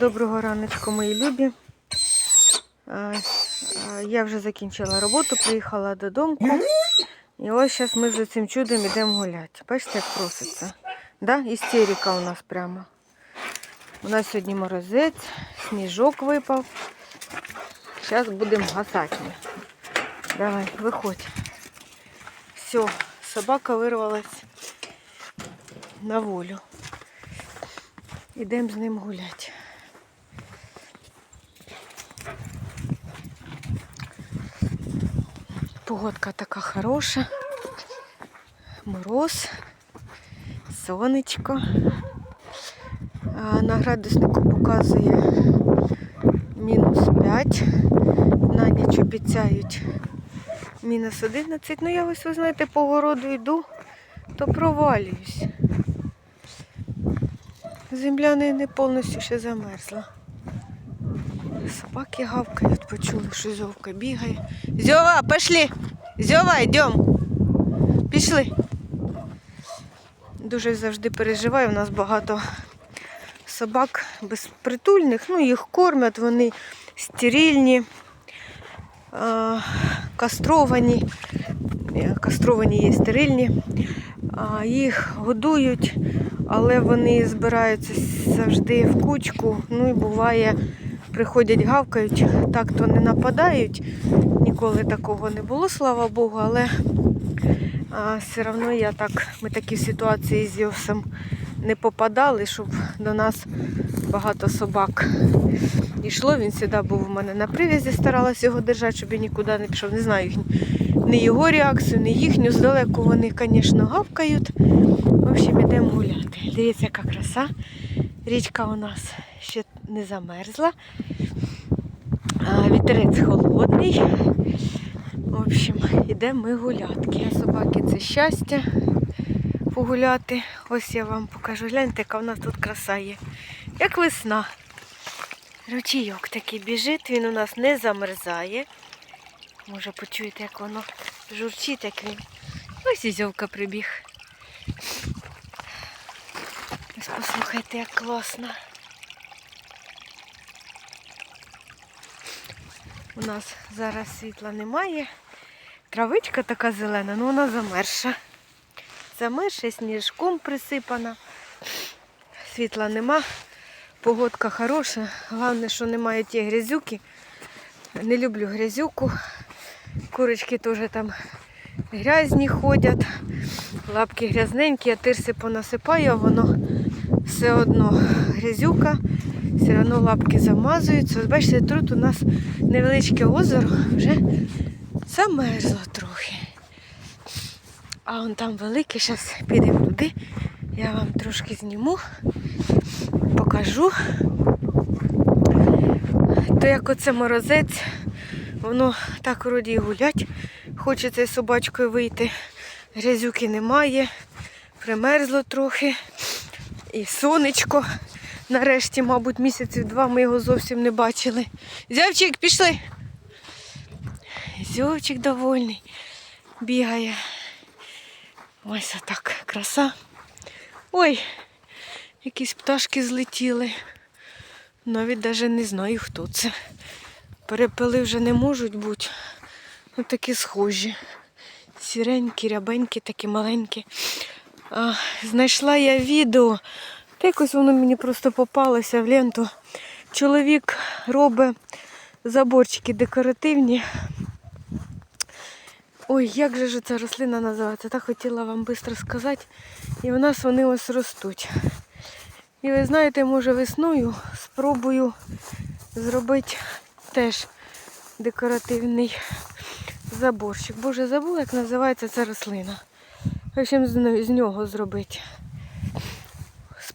Доброго раночку, мої любі. Я вже закінчила роботу, приїхала додому. І ось зараз ми за цим чудом йдемо гуляти. Бачите, як проситься. Да? Істерика у нас прямо. У нас сьогодні морозець, сніжок випав. Зараз будемо гасати. Давай, виходь. Все, собака вирвалась на волю. Ідемо з ним гуляти. Погодка така хороша. Мороз, сонечко. На градуснику показує мінус 5. На ніч обіцяють мінус 11. Ну я ось, ви знаєте, по городу йду, то провалююсь. Земля не, повністю ще замерзла. Собаки гавкають, почули, що зьовка бігає. Зьова, пішли! Зьова, йдемо. Пішли. Дуже завжди переживаю, у нас багато собак безпритульних, ну їх кормять, вони стерильні, кастровані, Е, кастровані є стерильні, їх годують, але вони збираються завжди в кучку. Ну і буває, приходять, гавкають, так то не нападають. Ніколи такого не було, слава Богу, але а, все одно я так, ми такі ситуації з Йосом не попадали, щоб до нас багато собак йшло. Він завжди був у мене на привязі, старалася його держати, щоб він нікуди не пішов. Не знаю ні його реакцію, ні їхню. Здалеку вони, звісно, гавкають. В общем, йдемо гуляти. Дивіться, яка краса. Річка у нас ще не замерзла. Вітерець холодний. В общем, йдемо ми гулятки. Собаки це щастя погуляти. Ось я вам покажу. Гляньте, яка у нас тут краса є. Як весна. Ручійок такий біжить, він у нас не замерзає. Може почуєте, як воно журчить, як він. Ось і зьовка прибіг. Ось послухайте, як класно. У нас зараз світла немає. Травичка така зелена, ну вона замерша. Замерша, сніжком присипана. Світла нема. Погодка хороша. Головне, що немає ті грязюки. Не люблю грязюку. Курочки теж там грязні ходять. Лапки грязненькі, я тирси понасипаю, а воно все одно грязюка. Все одно лапки замазуються. Ось бачите, тут у нас невеличке озеро вже замерзло трохи. А вон там велике, зараз підемо туди. Я вам трошки зніму, покажу. То як оце морозець, воно так вроді і гулять. Хочеться з собачкою вийти. Грязюки немає, примерзло трохи. І сонечко. Нарешті, мабуть, місяців два ми його зовсім не бачили. Зявчик, пішли. Зьовчик довольний. Бігає. Ось отак краса. Ой, якісь пташки злетіли. Навіть навіть не знаю, хто це. Перепели вже не можуть бути. Ну такі схожі. Сіренькі, рябенькі, такі маленькі. А, знайшла я відео. Та якось воно мені просто попалося в ленту. Чоловік робить заборчики декоративні. Ой, як же ж ця рослина називається? Так хотіла вам швидко сказати. І в нас вони ось ростуть. І ви знаєте, може весною спробую зробити теж декоративний заборчик. Боже, забула, як називається ця рослина. З з нього зробити.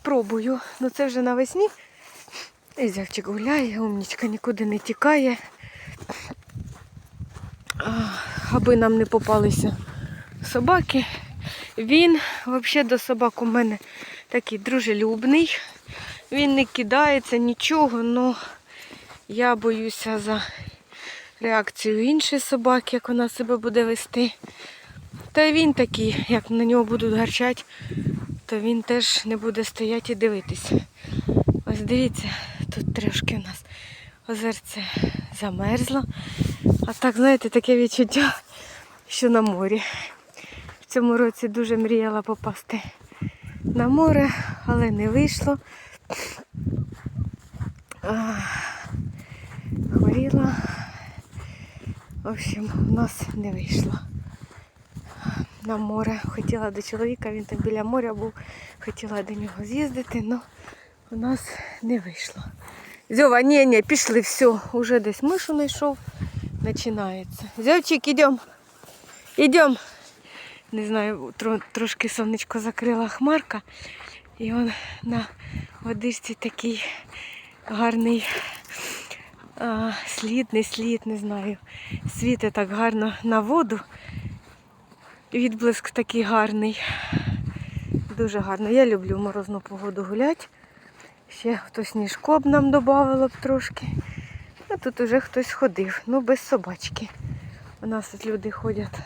Спробую. Ну це вже навесні. І зявчик гуляє, умнічка нікуди не тікає. Аби нам не попалися собаки. Він взагалі до собак у мене такий дружелюбний. Він не кидається нічого, але я боюся за реакцію іншої собаки, як вона себе буде вести. Та й він такий, як на нього будуть гарчати, то він теж не буде стояти і дивитися. Ось дивіться, тут трошки у нас озерце замерзло. А так, знаєте, таке відчуття, що на морі. В цьому році дуже мріяла попасти на море, але не вийшло. Хворіла. В общем, у нас не вийшло. На море. Хотіла до чоловіка, він там біля моря був, хотіла до нього з'їздити, але у нас не вийшло. Зьова, ні, ні, пішли, все, уже десь мишу знайшов, починається. Зьовчик, ідемо. Ідемо. Не знаю, тро- трошки сонечко закрила хмарка. І он на водичці такий гарний а, слід, не слід, не знаю. Світить так гарно на воду. Відблиск такий гарний. Дуже гарно. Я люблю морозну погоду гуляти. Ще хтось сніжко б нам додавало б трошки. А тут уже хтось ходив, ну без собачки. У нас тут люди ходять,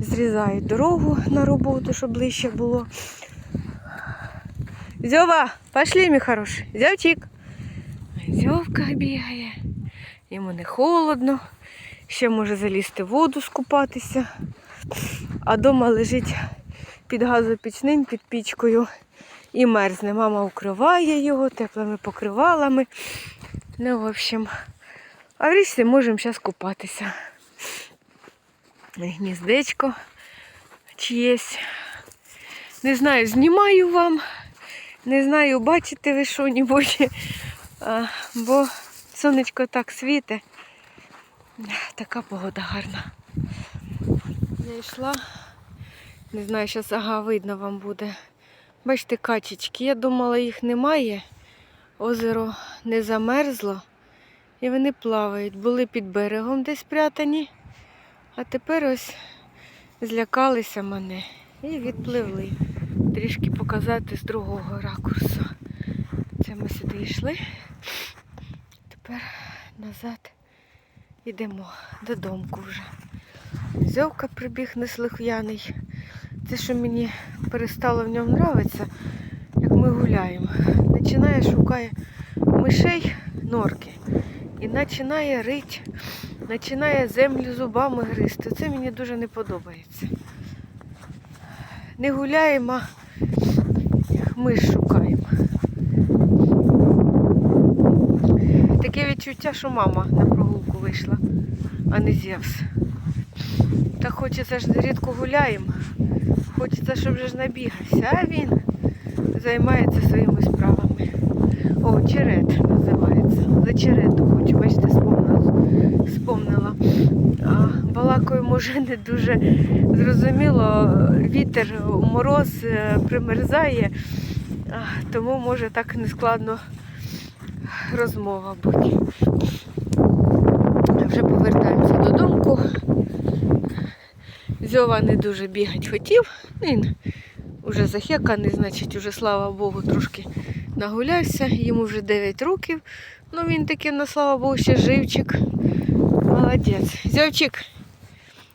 зрізають дорогу на роботу, щоб ближче було. Зьова, пошли, мій хороший. Зявчик. Зьовка бігає. Йому не холодно. Ще може залізти в воду скупатися. А дома лежить під газопічним, під пічкою і мерзне. Мама укриває його теплими покривалами. Ну, в общем, а в річці можемо зараз купатися. Гніздечко чиєсь. Не знаю, знімаю вам. Не знаю, бачите ви що-небудь, бо сонечко так світе. Така погода гарна. Я йшла, не знаю, зараз ага, видно вам буде. Бачите, качечки. Я думала, їх немає. Озеро не замерзло. І вони плавають. Були під берегом десь спрятані. А тепер ось злякалися мене і відпливли. Трішки показати з другого ракурсу. Це ми сюди йшли. Тепер назад йдемо додому вже. Зьовка прибіг неслухняний. Це, що мені перестало в ньому нравитися, як ми гуляємо. Починає шукає мишей норки і починає рить, починає землю зубами гризти. Це мені дуже не подобається. Не гуляємо, а миш шукаємо. Таке відчуття, що мама на прогулку вийшла, а не Зевс. Так хочеться ж рідко гуляємо. Хочеться, щоб вже ж набігався, а він займається своїми справами. О, черед називається. За черету хочу, бачите, спомнила. А, може, не дуже зрозуміло. Вітер, мороз е, примерзає, тому може так нескладно розмова бути. Вже додому. Зьова не дуже бігати хотів. Він вже захеканий, значить, уже, слава Богу, трошки нагулявся. Йому вже 9 років. Ну він таки, на слава Богу, ще живчик. Молодець. Зьовчик.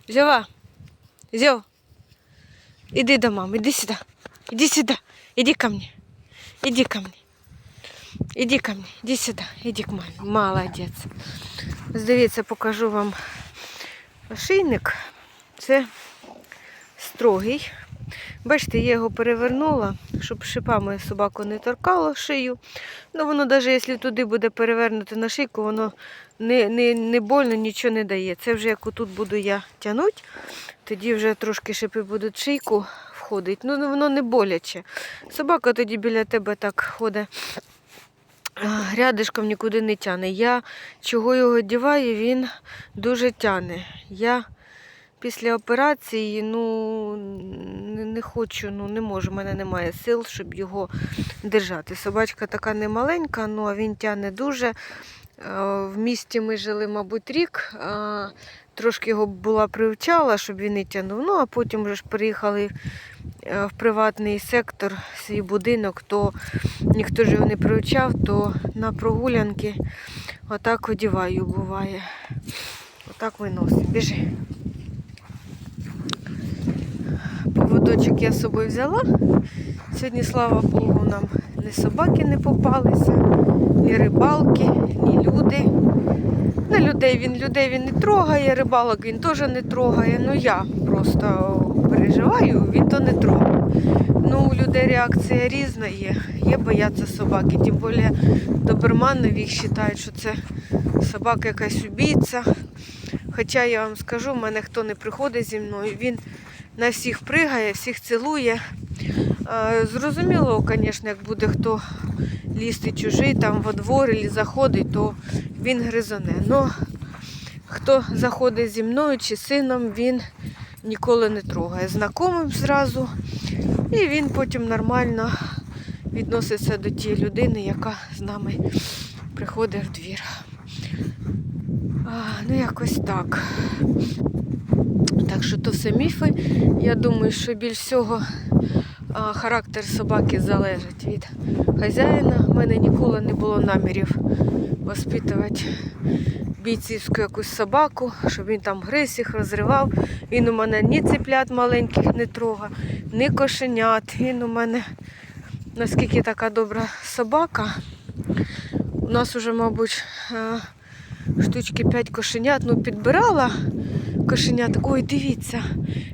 Зьова. Зьов. Іди до мами, іди сюди. Іди сюди. Іди ко мне. Іди ко мне. Іди ко мне. Іди сюди. Іди к мамі. Молодець. Ось Дивіться, покажу вам ошейник. Це строгий. Бачите, я його перевернула, щоб шипами собаку не торкало шию. Ну, воно навіть якщо туди буде перевернуто на шийку, воно не, не, не больно, нічого не дає. Це вже як отут буду я тягнути, тоді вже трошки шипи будуть шийку входити. Ну, воно не боляче. Собака тоді біля тебе так ходить. Рядишком нікуди не тяне. Я чого його діваю, він дуже тяне. Я після операції ну, не, хочу, ну не можу, в мене немає сил, щоб його держати. Собачка така не маленька, ну а він тяне дуже. Е, В місті ми жили, мабуть, рік. Трошки його була привчала, щоб він не тягнув. Ну, а потім вже ж переїхали е, в приватний сектор, свій будинок, то ніхто ж його не привчав, то на прогулянки отак одіваю буває. Отак виносить. Біжи. Поводочок я з собою взяла. Сьогодні, слава Богу, нам ні собаки не попалися, ні рибалки, ні люди. Не людей він людей він не трогає, рибалок він теж не трогає. Ну я просто переживаю, він то не трогає. Ну, у людей реакція різна є. Є бояться собаки. Тим більше доберманові їх вважають, що це собака якась убійця. Хоча я вам скажу, в мене хто не приходить зі мною, він на всіх пригає, всіх цілує. Е, Зрозуміло, звісно, як буде хто лізти чужий там во двор і заходить, то він гризоне. Но хто заходить зі мною чи сином, він ніколи не трогає. Знайомим зразу. І він потім нормально відноситься до тієї людини, яка з нами приходить в двір. А, ну, якось так. Так що то все міфи. Я думаю, що більш всього характер собаки залежить від хазяїна. У мене ніколи не було намірів воспитувати бійцівську якусь собаку, щоб він там гриз їх розривав. Він у мене ні цеплят маленьких не трогав, ні кошенят. Він у мене наскільки така добра собака. У нас уже, мабуть, е, штучки 5 кошенят. Ну, підбирала кошенят. Ой, дивіться,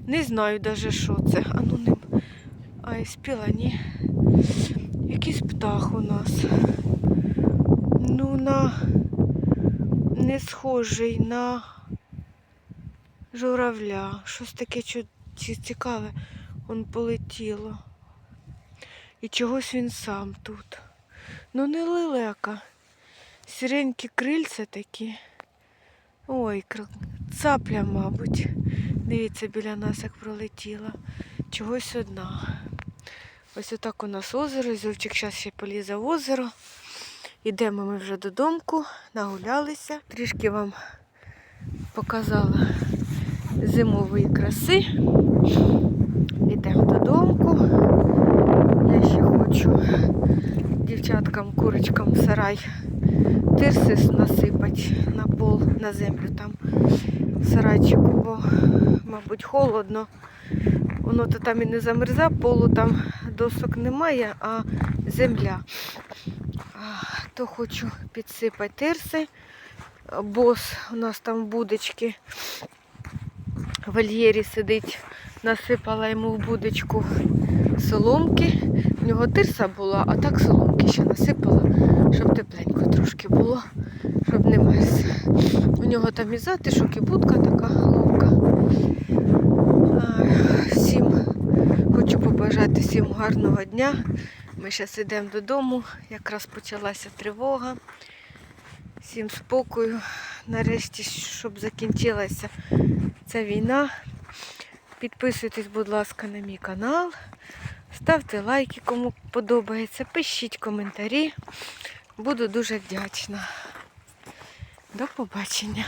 не знаю навіть, що це. А ну не. Ай, спіла, ні. Якийсь птах у нас. Ну, на не схожий на журавля. Щось таке цікаве. Он полетіло. І чогось він сам тут. Ну не лелека. Сіренькі крильця такі. Ой, кр- цапля, мабуть. Дивіться, біля нас як пролетіла. Чогось одна. Ось отак у нас озеро. Зюльчик зараз ще полізе в озеро. Ідемо ми вже додомку, нагулялися. Трішки вам показала зимової краси. Йдемо додомку. Я ще хочу дівчаткам, курочкам сарай тирси насипати на пол, на землю там сарайчику, бо, мабуть, холодно. Воно то там і не замерза, полу там досок немає, а земля. То хочу підсипати тирси. Бос у нас там будочки в вольєрі сидить. Насипала йому в будочку соломки. В нього тирса була, а так соломки ще насипала, щоб тепленько трошки було, щоб не мерз. У нього там і затишок, і будка така ловка. Всім хочу побажати всім гарного дня. Ми зараз йдемо додому, якраз почалася тривога. Всім спокою. Нарешті, щоб закінчилася ця війна. Підписуйтесь, будь ласка, на мій канал. Ставте лайки, кому подобається. Пишіть коментарі. Буду дуже вдячна. До побачення.